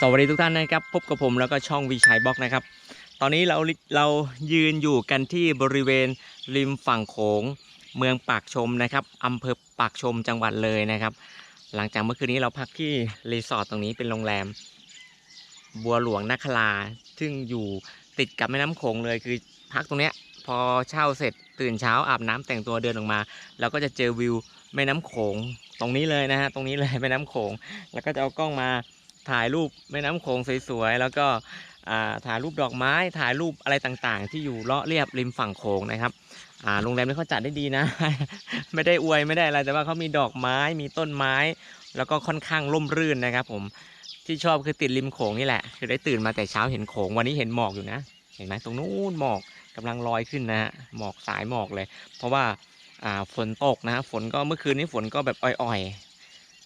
สวัสดีทุกท่านนะครับพบกับผมแล้วก็ช่องวิชัยบล็อกนะครับ ตอนนี้เราเรายืนอยู่กันที่บริเวณริมฝั่งโขงเมืองปากชมนะครับอำเภอปากชมจังหวัดเลยนะครับ หลังจากเมื่อคืนนี้เราพักที่รีสอร์ทตรงนี้เป็นโรงแรม บัวหลวงนาคลา ซึ่งอยู่ติดกับแม่น้ำโขงเลยคือพักตรงเนี้ยพอเช่าเสร็จตื่นเช้าอาบน้ำแต่งตัวเดินออกมาเราก็จะเจอวิวแม่น้ำโขงตรงนี้เลยนะฮะตรงนี้เลยแม่น้ำโขง แล้วก็จะเอากล้องมา ถ่ายรูปแม่น้ำโขงสวยๆ แล้วก็ถ่ายรูปดอกไม้ ถ่ายรูปอะไรต่างๆ ที่อยู่เลาะเรียบริมฝั่งโขงนะครับโรงแรมนี้เขาจัดได้ดีนะ ไม่ได้อวยไม่ได้อะไร แต่ว่าเขามีดอกไม้ มีต้นไม้ แล้วก็ค่อนข้างร่มรื่นนะครับ ผม ที่ชอบคือติดริมโขงนี่แหละ คือได้ตื่นมาแต่เช้าเห็นโขง วันนี้เห็นหมอกอยู่นะ เห็นไหมตรงนู้นหมอกกำลังลอยขึ้นนะฮะ หมอกสายหมอกเลย เพราะว่าอ่าฝนตกนะฮะ ฝนก็เมื่อคืนนี้ฝนก็แบบอ่อยๆ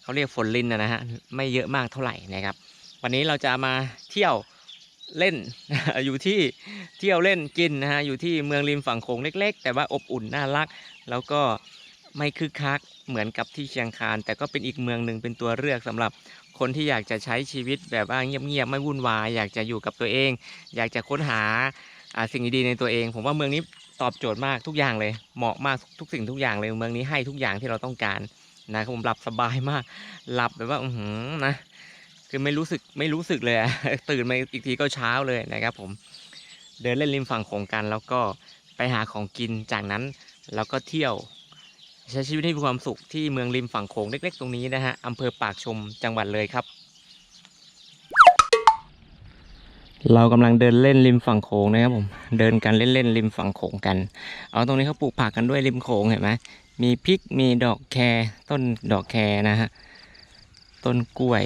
เขาเรียกฝนลินนะฮะไม่เยอะมากเท่าไหร่นะครับ วันนี้เราจะมาเที่ยวเล่นอยู่ที่เที่ยวเล่นกินนะฮะอยู่ที่เมืองริมฝั่งโขงเล็ก ๆ แต่ว่าอบอุ่นน่ารัก แล้วก็ไม่คึกคักเหมือนกับที่เชียงคาน แต่ก็เป็นอีกเมืองหนึ่งเป็นตัวเลือกสำหรับคนที่อยากจะใช้ชีวิตแบบว่าเงียบๆไม่วุ่นวายอยากจะอยู่กับตัวเอง อยากจะค้นหาสิ่งดีๆในตัวเอง ผมว่าเมืองนี้ตอบโจทย์มากทุกอย่างเลยเหมาะมากทุกสิ่งทุกอย่างเลยเมืองนี้ให้ทุกอย่างที่เราต้องการ นะครับผมหลับสบายมาก หลับแบบว่าอือหือนะคือไม่รู้สึกไม่รู้สึกเลยตื่นมาอีกทีก็เช้าเลยนะครับ ผมเดินเล่นริมฝั่งโขงกัน แล้วก็ไปหาของกินจากนั้นเราก็เที่ยวใช้ชีวิตให้มีความสุขที่เมืองริมฝั่งโขงเล็ก ๆ ตรงนี้นะฮะอำเภอปากชมจังหวัดเลยครับ เรากำลังเดินเล่นริมฝั่งโขงนะครับผมเดินกันเล่นๆริมฝั่งโขงกัน เอาตรงนี้เขาปลูกผักกันด้วยริมโขงเห็นไหม มีพริกมีดอกแครต้นดอกแครนะฮะต้นกล้วย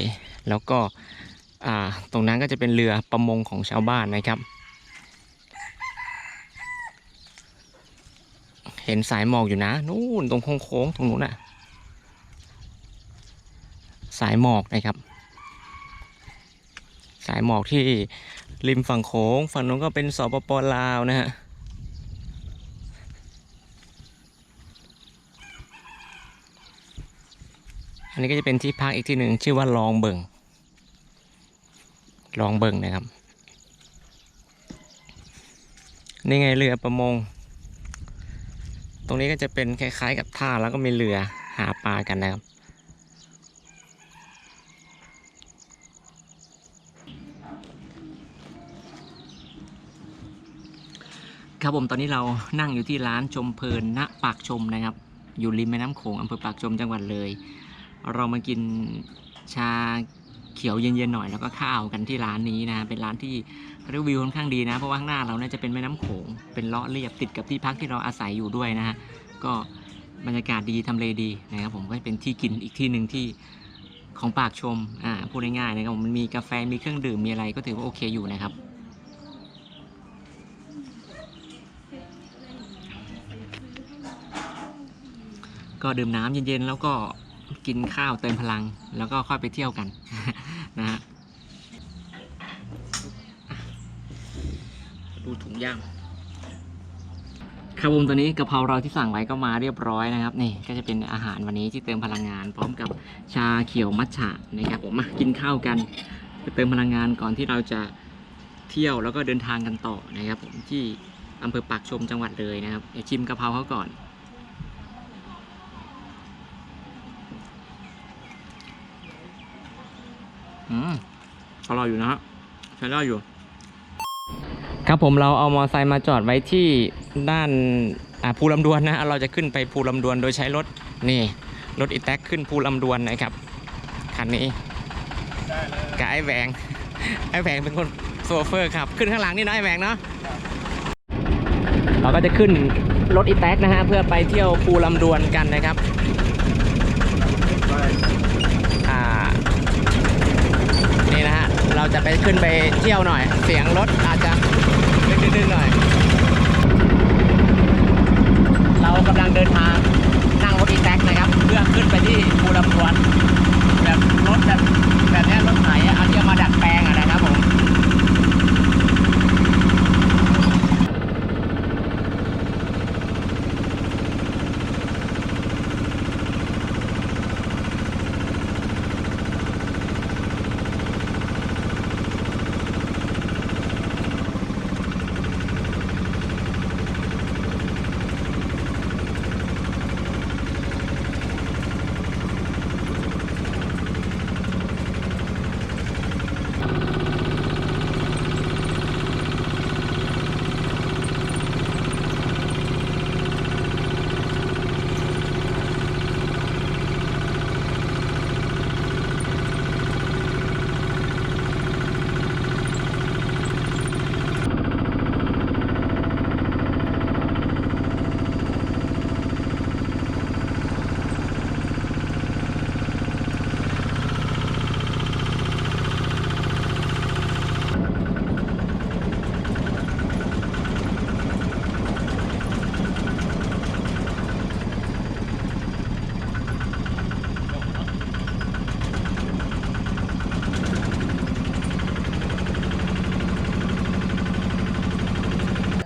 แล้วก็ตรงนั้นก็จะเป็นเรือประมงของชาวบ้านนะครับ เห็นสายหมอกอยู่นะนู่นตรงโค้งๆตรงนู้นน่ะสายหมอกนะครับ สายหมอกที่ริมฝั่งโขงฝั่งนู้นก็เป็นสปปลาวนะฮะ อันนี้ก็จะเป็นที่พักอีกที่หนึ่งชื่อว่าลองเบิงลองเบิงนะครับ นี่ไงเรือประมง ตรงนี้ก็จะเป็นคล้ายๆกับท่าแล้วก็มีเรือหาปลากันนะครับครับผมตอนนี้เรานั่งอยู่ที่ร้านชมเพลินณปากชมนะครับ อยู่ริมแม่น้ำโขงอำเภอปากชมจังหวัดเลย เรามากินชาเขียวเย็นๆหน่อยแล้วก็ข้าวกันที่ร้านนี้นะ เป็นร้านที่รีวิวค่อนข้างดีนะ เพราะว่าข้างหน้าเราเนี่ยจะเป็นแม่น้ำโขง เป็นเลาะเรียบติดกับที่พักที่เราอาศัยอยู่ด้วยนะฮะ ก็บรรยากาศดีทำเลดีนะครับผมก็เป็นที่กินอีกที่หนึ่งที่ของปากชม อ่า พูดง่ายๆนะครับมมันมีกาแฟ มีเครื่องดื่ม มีอะไรก็ถือว่าโอเคอยู่นะครับ ก็ดื่มน้ำเย็นๆ แล้วก็ กินข้าวเติมพลัง แล้วก็ค่อยไปเที่ยวกันนะฮะดูถุงย่างครับผมตอนนี้กะเพราเราที่สั่งไว้ก็มาเรียบร้อยนะครับ นี่ก็จะเป็นอาหารวันนี้ที่เติมพลังงาน พร้อมกับชาเขียวมัทฉะนะครับผมมากินข้าวกันเติมพลังงานก่อนที่เราจะเที่ยวแล้วก็เดินทางกันต่อนะครับ ผมที่อำเภอปากชมจังหวัดเลยนะครับเดี๋ยวชิมกะเพราเขาก่อน อืมอร่อยอยู่นะฮะใช้ได้อยู่ ครับผมเราเอามอไซค์มาจอดไว้ที่ด้านอ่าภูลำดวนนะเราจะขึ้นไปภูลำดวนโดยใช้รถนี่ รถอีแท็กขึ้นภูลำดวนนะครับคันนี้กับไอ้แหวงไอ้แหวงเป็นคนโซเฟอร์ครับ ขึ้นข้างหลังนี่เนาะไอ้แหวงเนาะเราก็จะขึ้นรถอีแท็กนะฮะเพื่อไปเที่ยวภูลำดวนกันนะครับ อ่า นี่นะฮะ เรา จะไปขึ้นไปเที่ยวหน่อย เสียงรถอาจจะดึงๆๆหน่อย เรากำลังเดินทางนั่งรถอีแท็กนะครับ เพื่อขึ้นไปที่ภูลำพวนแบบรถแบบแบบนี้รถไถอะเอาที่มาดัดแปลงอะ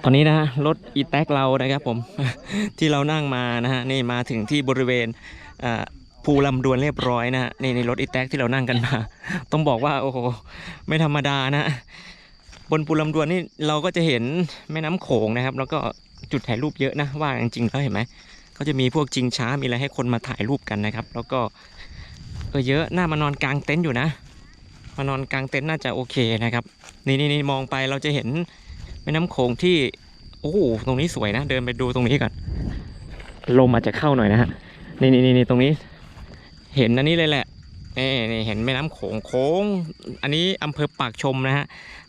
อนนี้นะฮะรถอีแท็กเรานะครับผมที่เรานั่งมานะฮะนี่มาถึงที่บริเวณภูลำดวนเรียบร้อยนะฮะนี่ในรถอีแท็กที่เรานั่งกันมา ต้องบอกว่าโอ้โหไม่ธรรมดานะบนภูลำดวนนี่เราก็จะเห็นแม่น้ำโขงนะครับ แล้วก็จุดถ่ายรูปเยอะนะว่าจริงๆแล้วเห็นไหมก็จะมีพวกจริงช้ามีอะไรให้คนมาถ่ายรูปกันนะครับ แล้วก็เออเยอะน่ามานอนกลางเต็นท์อยู่นะ มานอนกลางเต็นท์น่าจะโอเคนะครับ นี่นี่นี่มองไปเราจะเห็น ม่น้ำโขงที่ โอ้โหตรงนี้สวยนะ เดินไปดูตรงนี้ก่อน ลมอาจจะเข้าหน่อยนะฮะนี่นี่นี่นี่ตรงนี้ เห็นอันนี้เลยแหละนี่นี่เห็นแม่น้ำโขงโค้ง อันนี้อำเภอปากชมนะฮะ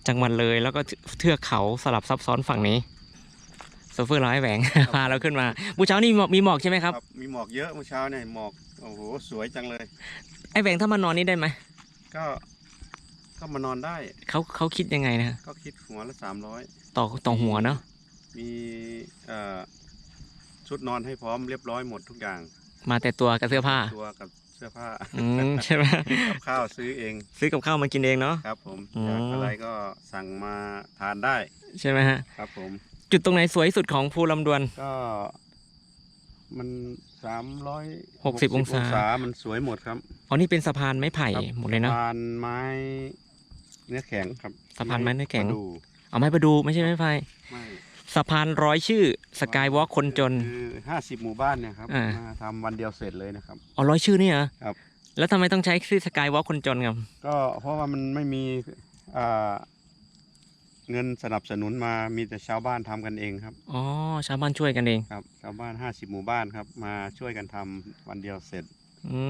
จังหวัดเลยแล้วก็เทือกเขาสลับซับซ้อนฝั่งนี้โซเฟอร์ร้อยแหวงพาเราขึ้นมาบูเช้านี่มีหมอกมีหมอกใช่ไหมครับ มีหมอกเยอะเมื่อเช้าเนี่ยหมอก โอ้โห สวยจังเลย ไอ้แหวงถ้ามานอนนี่ได้ไหม ก็ ก็มานอนได้เขาเขาคิดยังไงนะ ก็คิดหัวละสามร้อยต่อต่อหัวเนาะมีเอ่อชุดนอนให้พร้อมเรียบร้อยหมดทุกอย่าง มาแต่ตัวกับเสื้อผ้า ตัวกับเสื้อผ้าอืมใช่ไหมกับข้าวซื้อเองซื้อกับข้าวมากินเองเนาะครับ ผมอืมอยากอะไรก็สั่งมาทานได้ใช่ไหมฮะครับ ผม จุดตรงไหนสวยที่สุดของภูลำดวน ก็ มันสามร้อยหกสิบองศา มันสวยหมดครับอ๋อนี่เป็นสะพานไม้ไผ่ครับหมดเลยเนาะ สะพานไม้ เนื้อแข็งครับสะพานไม้เนื้อแข็ง มาดูเอาไม้ประดูไม่ใช่ไม้ไผ่ไม่สะพานร้อยชื่อสกายวอล์กคนจน คือห้าสิบหมู่บ้านเนี่ยครับอ่ามาทำวันเดียวเสร็จเลยนะครับ อ๋อร้อยชื่อนี่เหรอครับ แล้วทำไมต้องใช้ชื่อสกายวอล์กคนจนครับก็เพราะว่ามันไม่มีอ่าเงินสนับสนุนมามีแต่ชาวบ้านทำกันเองครับอ๋อชาวบ้านช่วยกันเองครับ ชาวบ้านห้าสิบหมู่บ้านครับ มาช่วยกันทำวันเดียวเสร็จอื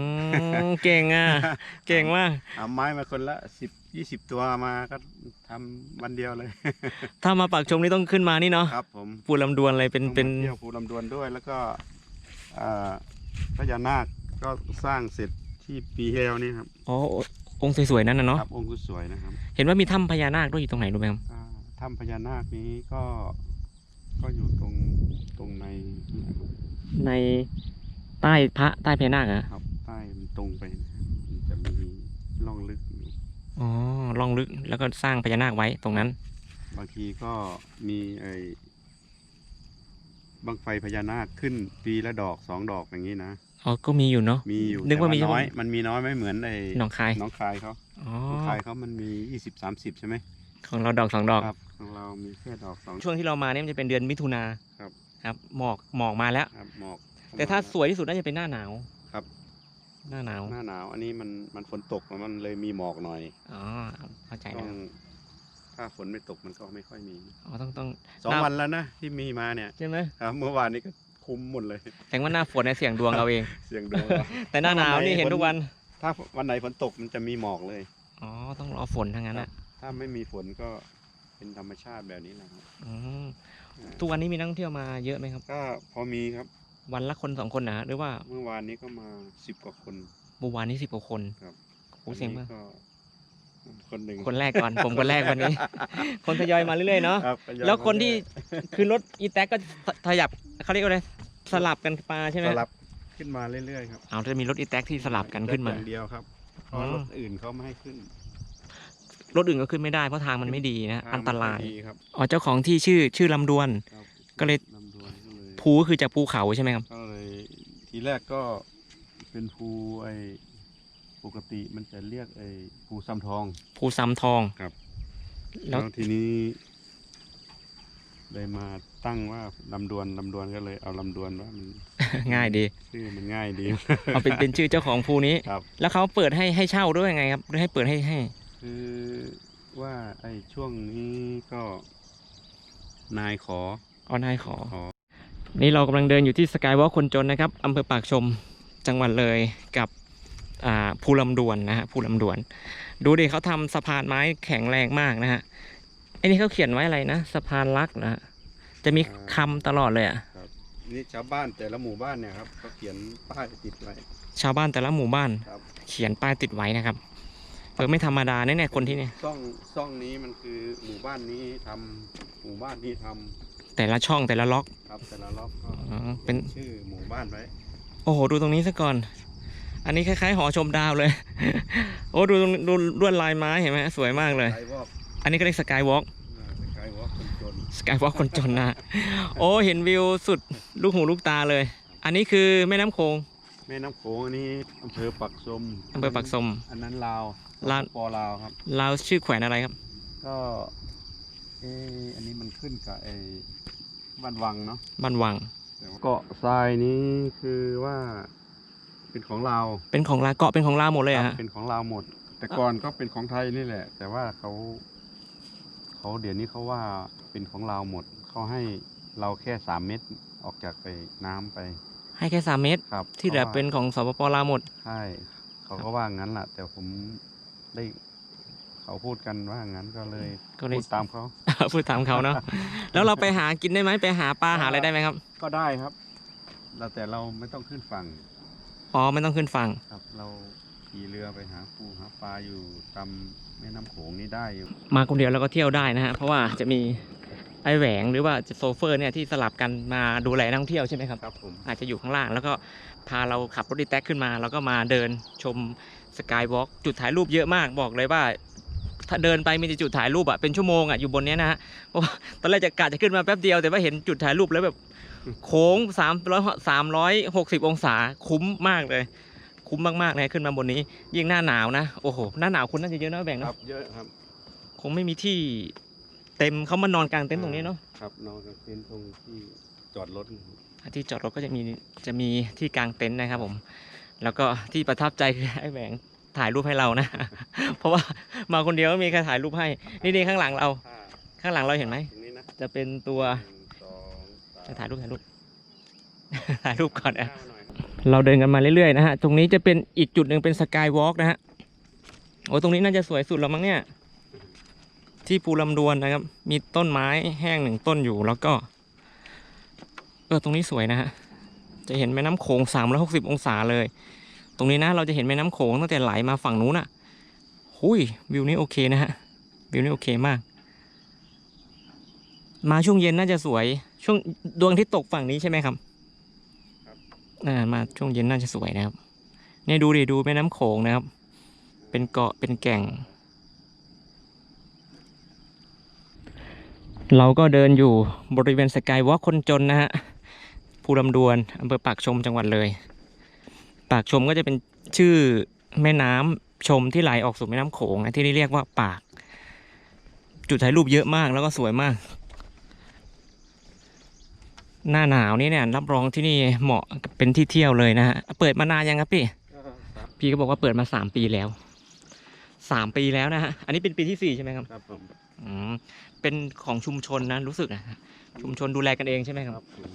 มเก่งอะ เก่งมากเอาไม้มาคนละสิบ ยี่สิบตัวมาก็ทำวันเดียวเลย ถ้ามาปากชมนี่ต้องขึ้นมานี่เนาะครับ ผมภูลำดวนเลยเป็นเป็นต้องมาเที่ยวภูลำดวนด้วย แล้วก็อ่าพญานาคก็สร้างเสร็จที่ปีที่แล้วนี่ครับอ๋อ องค์สวยๆ นั่นนะเนาะ ครับองค์สวยนะครับเห็นว่ามีถ้ำพญานาคด้วยอยู่ตรงไหนรู้ไหมครับอ่าถ้ำพญานาคนี้ก็ก็อยู่ตรงตรงในนี่นะครับในใต้พระใต้พญานาคเหรอะครับใต้มันตรงไปนะครับมันจะมีร่องลึก อยู่อ๋อล่องลึกแล้วก็สร้างพญานาคไว้ตรงนั้น บางทีก็มีไอ้บังไฟพญานาคขึ้นปีละดอกสองดอกอย่างนี้นะอ๋อก็มีอยู่เนาะมีอยู่นึกว่ามีแต่น้อยเฉพาะมันมีน้อยไม่เหมือนไอ้หนองคายน้องคายเขาอ๋อน้องคายเขามันมียี่สิบสามสิบใช่ไหมของเราดอกสองดอกครับของเรามีแค่ดอกสอง ช่วงที่เรามาเนี่ยมันจะเป็นเดือนมิถุนาครับ ครับหมอกหมอกมาแล้ว ครับหมอกแต่ถ้าสวยที่สุดน่าจะเป็นหน้าหนาวครับ หน้าหนาวหน้าหนาวอันนี้มันมันฝนตกมันเลยมีหมอกหน่อยอ๋อเข้าใจต้แล้อวงถ้าฝนไม่ตกมันก็ไม่ค่อยมีอ๋อต้องต้องสองหน้าวันแล้วนะที่มีมาเนี่ยใช่ไหมครับเมื่อวานนี้ก็คุมหมดเลยแสดงว่าหน้าฝนในยเสี่ยงดวงเราเองเสียงดวงเราแต่หน้าหนาวนี่เห็นทุกวัน ถ้าวันไหนฝนตกมันจะมีหมอกเลยอ๋อต้องรอฝนทั้งนั้นครัอะบถ้าไม่มีฝนก็เป็นธรรมชาติแบบนี้แหละครับอืมอ่าทุกวันนี้มีนักท่องเที่ยวมาเยอะไหมครับ ก็พอมีครับ วันละคนสองคนนะฮะหรือว่าเมื่อวานนี้ก็มาสิบกว่าคนเมื่อวานนี้สิบกว่าคนครับโอ้เสียงวัมานกนี้ก็คนหนึ่งคนแรกก่อน ผมคนแรกวันนี้ คนทยอยมาเรื่อยๆเนาะครับก็ยอมแล้วคนที่มาคือรถอีแท็กก็ขยับเขาเรียกว่าอะไรสลับกันมาใช่ไหมสลับขึ้นมาเรื่อยๆครับเอาจะมีรถอีแท็กที่สลับกันขึ้นมาอย่างเดียวครับเพราะอ๋อรถอื่นเขาไม่ให้ขึ้น รถอื่นก็ขึ้นไม่ได้เพราะทางมันไม่ดีนะทงอันตรายไม่ดีครับอ๋อเจ้าของที่ชื่อชื่อลำดวนครับก็เลย ภูก็คือจากภูเขาใช่ไหมครับ ก็เลยทีแรกก็เป็นภูไอ้ปกติมันจะเรียกไอ้ภูซ้ำทอง ภูซ้ำทองครับ แล้แล้ววทีนี้เลยมาตั้งว่าลำดวนลำดวนก็เลยเอาลำดวนว่ามันง่ายดีชื่อมันง่ายดี เอาเป็นเป็นชื่อเจ้าของภูนี้ ครับ แล้วเขาเปิดให้ให้เช่าด้วยไงครับหรือให้เปิดให้ให้ คือว่าไอ้ช่วงนี้ก็นายขอ ออนไลน์ขอ ขอ นี่เรากำลังเดินอยู่ที่สกายวอล์คนจนนะครับอำเภอปากชมจังหวัดเลยกับอ่าภูลำดวนนะฮะภูลำดวน ดูดิเขาทำสะพานไม้แข็งแรงมากนะฮะไอ้นี่เขาเขียนไว้อะไรนะสะพานรักนะฮะจะมีคำตลอดเลยอะครับนี่ชาวบ้านแต่ละหมู่บ้านเนี่ยครับเขาเขียนป้ายติดไว้ ชาวบ้านแต่ละหมู่บ้านครับเขียนป้ายติดไว้นะครับเออไม่ธรรมดาแน่ๆคนที่เนี่ยซ่องซ่องนี้มันคือหมู่บ้านนี้ทำหมู่บ้านนี้ทำ แต่ละช่องแต่ละล็อกครับแต่ละรอบก็อ๋อเป็นชื่อหมู่บ้านไว้โอ้โหดูตรงนี้ซะก่อน อันนี้คล้ายๆหอชมดาวเลย โอ้ดูตรงดูลวดลายไม้เห็นไหมสวยมากเลย ไกวอกอันนี้ก็เรียกสกายวอล์กไกวอกคนจนสกายวอล์กคนจนนะ โอ้เห็นวิวสุดลูกหูลูกตาเลย อันนี้คือแม่น้ำโขงแม่น้ำโขงอันนี้อำเภอปักชมอำเภอปักชมอันนั้นลาวลาว ปอลาวครับเราวชื่อแขวนอะไรครับ ก็เอออันนี้มันขึ้นกับไอ้ บ้านวังเนาะบ้านวังแต่ว่าเกาะทรายนี้คือว่า เป็นของเราเป็นของลาวเกาะเป็นของลาวหมดเลยเหรอะครัฮะบเป็นของเราหมด แต่ก่อนก็เป็นของไทยนี่แหละ แต่ว่าเขาเขาเดี๋ยวนี้เขาว่าเป็นของเราหมดเขาให้เราแค่สามเม็ดออกจากไปน้ำไปให้แค่สามเมตร ครับที่เหลือขาว่าเป็นของสปปลาวหมด ใช่เขาก็ว่างั้นแหละแต่ผมได้ เขาพูดกันว่างั้นก็เลยก็เลย พูดตามเขา พูดตามเขาเนาะ แล้วเราไปหากินได้ไหมไปหาปลาหาอะไรได้ไหมครับ ก็ได้ครับแล้วแต่เราไม่ต้องขึ้นฝั่งอ๋อไม่ต้องขึ้นฝั่ง ครับ เราขี่เรือไปหาปูหาปลาอยู่ตามแม่น้ำโขงนี่ได้อยู่ มาคนเดียวเราก็เที่ยวได้นะฮะ เพราะว่าจะมีไอแหวงหรือว่าโซเฟอร์เนี่ยที่สลับกันมาดูแลนักท่องเที่ยวใช่ไหมครับ ครับผม อาจจะอยู่ข้างล่างแล้วก็พาเราขับรถดีแท็กขึ้นมา แล้วก็มาเดินชมสกายวอล์กจุดถ่ายรูปเยอะมากบอกเลยว่าถ้า เดินไปมีแต่จุดถ่ายรูปอะเป็นชั่วโมงอะอยู่บนเนี้ยนะฮะเพราะว่าตอนแรกจะกะจะขึ้นมาแป๊บเดียวแต่ว่าเห็นจุดถ่ายรูปแล้วแบบโค้งสามร้อยสามร้อยหกสิบองศาคุ้มมากเลย คุ้มมากๆเลยขึ้นมาบนนี้ ยิ่งหน้าหนาวนะโอ้โหหน้าหนาวคุณน่าจะเยอะนะแบ่งคเนรัอะบเยอะครับคงไม่มีที่เต็มเขามานอนกลางเต็นท์ตรงนี้เนาะครับนอนกับเต็นท์ตรงที่จอดรถที่จอดรถก็จะมีจะมีที่กลางเต็นท์นะครับผม แล้วก็ที่ประทับใจคือไอ้แหวง ถ่ายรูปให้เรานะ เพราะว่ามาคนเดียวไม่มีใครถ่ายรูปให้ นี่นี่ข้างหลังเรา ข้างหลังเราเห็นไหมตรงนี้นะจะเป็นตัวหนึ่งสองสามจะถ่ายรูปถ่ายรูป ถ่ายรูปก่อนนะหามาหน่อยครับเราเดินกันมาเรื่อยๆนะฮะ ตรงนี้จะเป็นอีกจุดหนึ่งเป็นสกายวอล์กนะฮะ โอ้ตรงนี้น่าจะสวยสุดแล้วมั้งเนี่ย ที่ภูลำดวนนะครับ มีต้นไม้แห้งหนึ่งต้นอยู่แล้วก็ เออตรงนี้สวยนะฮะ จะเห็นแม่น้ำโขง360 องศาเลย ตรงนี้นะเราจะเห็นแม่น้ำโขงตั้งแต่ไหลมาฝั่งนู้นอะหุยวิวนี้โอเคนะฮะวิวนี้โอเคมาก มาช่วงเย็นน่าจะสวย ช่วงดวงอาที่ตกฝั่งนี้ใช่ไหมครับอ่ามาช่วงเย็นน่าจะสวยนะครับเนี่ยดูดิดูแม่น้ำโขงนะครับ เป็นเกาะเป็นแก่ง เราก็เดินอยู่บริเวณสกายวอล์กคนจนนะฮะภูลำดวนอำเภอปากชมจังหวัดเลย ปากชมก็จะเป็นชื่อแม่น้ำชมที่ไหลออกสู่แม่น้ำโขงนะที่นี่เรียกว่าปาก จุดถ่ายรูปเยอะมากแล้วก็สวยมาก หน้าหนาวนี่เนี่ยรับรองที่นี่เหมาะกับเป็นที่เที่ยวเลยนะฮะเปิดมานานยังครับพี่พี่ก็บอกว่าเปิดมาสามปีแล้วสามปีแล้วนะฮะอันนี้เป็นปีที่สี่ใช่ไหมครับครับผมอืมเป็นของชุมชนนะรู้สึกนะชุมชนดูแลกันเองใช่ไหมครับครับผม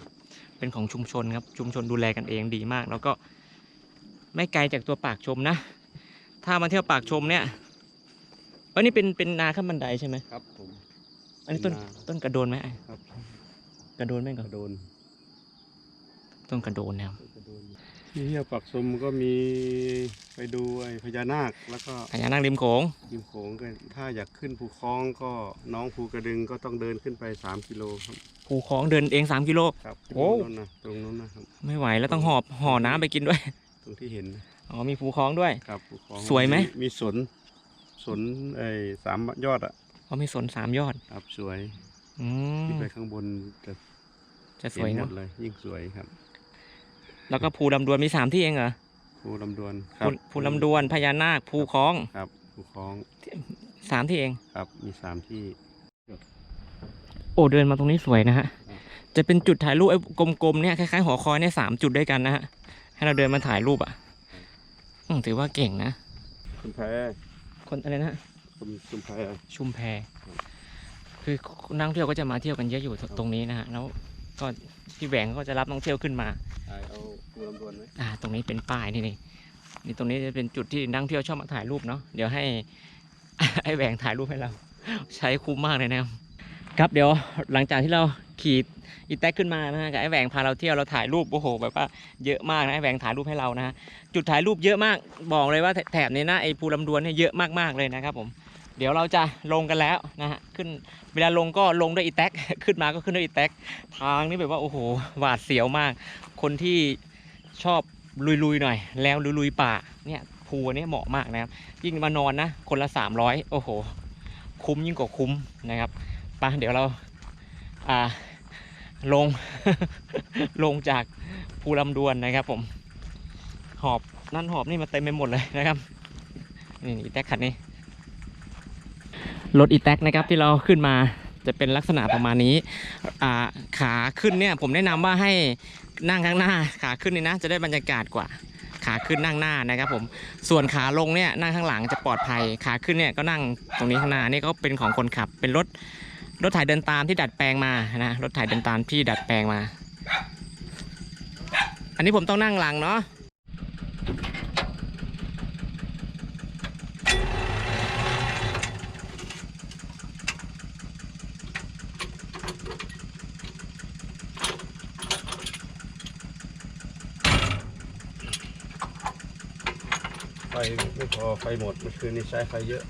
เป็นของชุมชนครับชุมชนดูแลกันเองดีมาก แล้วก็ ไม่ไกลจากตัวปากชมนะ ถ้ามาเที่ยวปากชมเนี่ยวันนี้เป็นเป็นนาขั้นบันไดใช่ไหมครับผมอันนี้ต้นเป็นนาต้นกระโดนไหมครับ กระโดนไหมกก่อนระโดน ต้นกระโดนนะครับกระโดนที่เที่ยวปักชมก็มีไปดูไอ้พญานาคแล้วก็พญานาคริมโขงริมโขงก็ถ้าอยากขึ้นภูคล้องก็น้องภูกระดึงก็ต้องเดินขึ้นไปสามกิโลครับภูคลองเดินเองสามกิโลครับตโอ้รงนู้นนะตรงนู้นนะครับไม่ไหวแล้วต้องหอบห่อน้ำไปกินด้วย ตรงที่เห็นนะอ๋อมีภูคลองด้วย ครับภูคล้องสวยไหม มีสนสนไอ้สามยอดอะอ๋อมีสนสามยอดครับสวยอืมขึ้นไปข้างบนจะจะสเห็วยนหมเนาะดเลย ยิ่งสวยครับแล้วก็ภูลำดวนมีสามที่เองเหรอภูลำดวนคภูรับภูลำดวนพญานาคภูคลองครับภูคล้องสามที่เอง ครับมีสามที่ โอ้เดินมาตรงนี้สวยนะฮะครับจะเป็นจุดถ่ายรูปไอ้กลมๆเนี่ยคล้ายๆหอคอยเนี่ยสามจุดด้วยกันนะฮะ ให้เราเดินมาถ่ายรูปอะอืมถือว่าเก่งนะชุมแพคนอะไรนะชุมชุมแพชุมแพ คือนักท่องเที่ยวก็จะมาเที่ยวกันเยอะอยู่ตรงนี้นะฮะ แล้วก็พี่แหวงก็จะรับนักท่องเที่ยวขึ้นมาถ่ายเอาภูลำดวนไหมอ่า ตรงนี้เป็นป้ายนี่นี่นี่ตรงนี้จะเป็นจุดที่นักท่องเที่ยวชอบมาถ่ายรูปเนาะ เดี๋ยวให้ไอ้แหวงถ่ายรูปให้เรา ใช้คุ้มมากเลยนะครับครับเดี๋ยวหลังจากที่เรา ขี่อีแท็กขึ้นมานะฮะกับไอ้แหวงพาเราเที่ยวเราถ่ายรูปโอ้โหแบบว่าเยอะมากนะไอ้แหวงถ่ายรูปให้เรานะฮะจุดถ่ายรูปเยอะมากบอกเลยว่าแถบนี้นะไอ้ภูลำดวนเนี่ยเยอะมากๆเลยนะครับผมเดี๋ยวเราจะลงกันแล้วนะฮะขึ้นเวลาลงก็ลงด้วยอีแท็กขึ้นมาก็ขึ้นด้วยอีแท็กทางนี้แบบว่าโอ้โหหวาดเสียวมาก คนที่ชอบลุยๆหน่อย แล้วลุยๆป่าเนี่ยภูอันนี้เหมาะมากนะครับยิ่งมานอนนะคนละ 300 โอ้โห คุ้มยิ่งกว่าคุ้มนะครับไปะเดี๋ยวเรา อ่าลง ลงจากภูลำดวนนะครับผม หอบนั่นหอบนี่มาเต็มไปหมดเลยนะครับ นี่อีแท็กคันนี้ รถอีแท็กนะครับที่เราขึ้นมาจะเป็นลักษณะประมาณนี้ขาขึ้นเนี่ยผมแนะนำว่าให้นั่งข้างหน้า ขาขึ้นนี่นะ จะได้บรรยากาศกว่า ขาขึ้นนั่งหน้านะครับผม ส่วนขาลงเนี่ยนั่งข้างหลังจะปลอดภัย ขาขึ้นเนี่ยก็นั่งตรงนี้ข้างหน้านี่ก็เป็นของคนขับ เป็นรถ รถถ่ายเดินตามที่ดัดแปลงมานะรถถ่ายเดินตามที่ดัดแปลงมา อันนี้ผมต้องนั่งหลังเนาะไฟไม่พอไฟหมดเมื่อคืนนี้ใช้ไฟเยอะ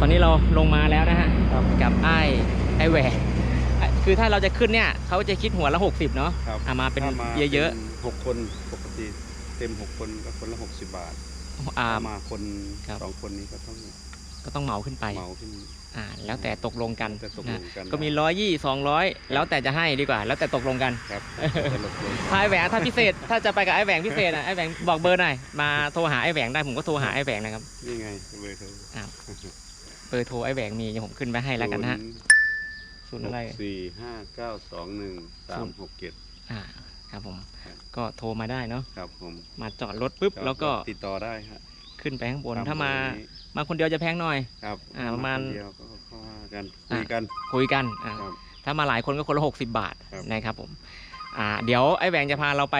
ตอนนี้เราลงมาแล้วนะฮะกับไอ้ไอ้แหวกอะคือถ้าเราจะขึ้นเนี่ยเขาจะคิดหัวละ 60 เนาะครับอะมาเป็นถ้าเยอะหกคนปกติเต็มหกคนก็คนละหกสิบบาทๆอ่าถ้ามาคนครับสองคนนี้ก็ต้องก็ต้องเหมาขึ้นไปเหมาขึ้นอ่าแล้วแต่ตกลงกันแต่ตกลนะงกันก็มีร้อยยี่สองร้อยแล้วแต่จะให้ดีกว่า แล้วแต่ตกลงกันครับตกลงถ้าไอ้แหวงถ้าพิเศษ ถ้าจะไปกับไอ้แหวงพิเศษอะไอ้แหวงบอกเบอร์หน่อยมาโทรหาไอ้แหวงได้ผมก็โทรหาไอ้แหวงนะครับนี่ไงเบอร์โทร เบอร์โทรไอ้แหวงมีเดี๋ยวผมขึ้นไปให้แล้วกันนะฮะศูนย์หอะไรกสี่ห้าเก้าสองหนึ่งสามหกเจ็ดอ่าครับผมครับก็โทรมาได้เนาะครับผมมาจอดรถปุ๊บแล้วก็ติดต่อได้ฮะขึ้นไปข้างบนตถ้ามาเบอร์นี้มาคนเดียวจะแพงหน่อยครับอ่าประมาณคนเดียวก็ก็ว่ากันคุยกันคุยกันอ่าครับถ้ามาหลายคนก็คนละ60บาทครับนะครับผมอ่าเดี๋ยวไอ้แหวงจะพาเราไป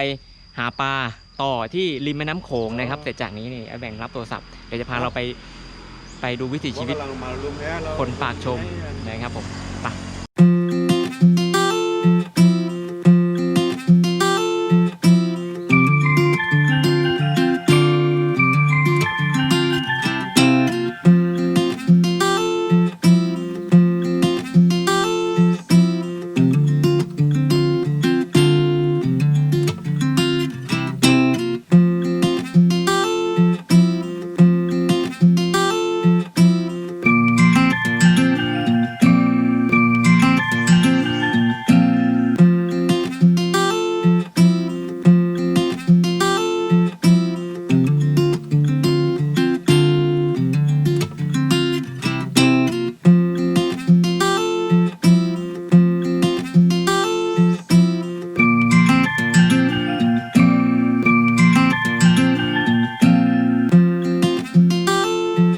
หาปลาต่อที่ริมแม่น้ำโขงนะครับเสร็จจากนี้นี่ไอ้แหวงรับโทรศัพท์เดี๋ยวจะพาเราไป ไปดูวิถีชีวิตคนปากชมนะครับผมไป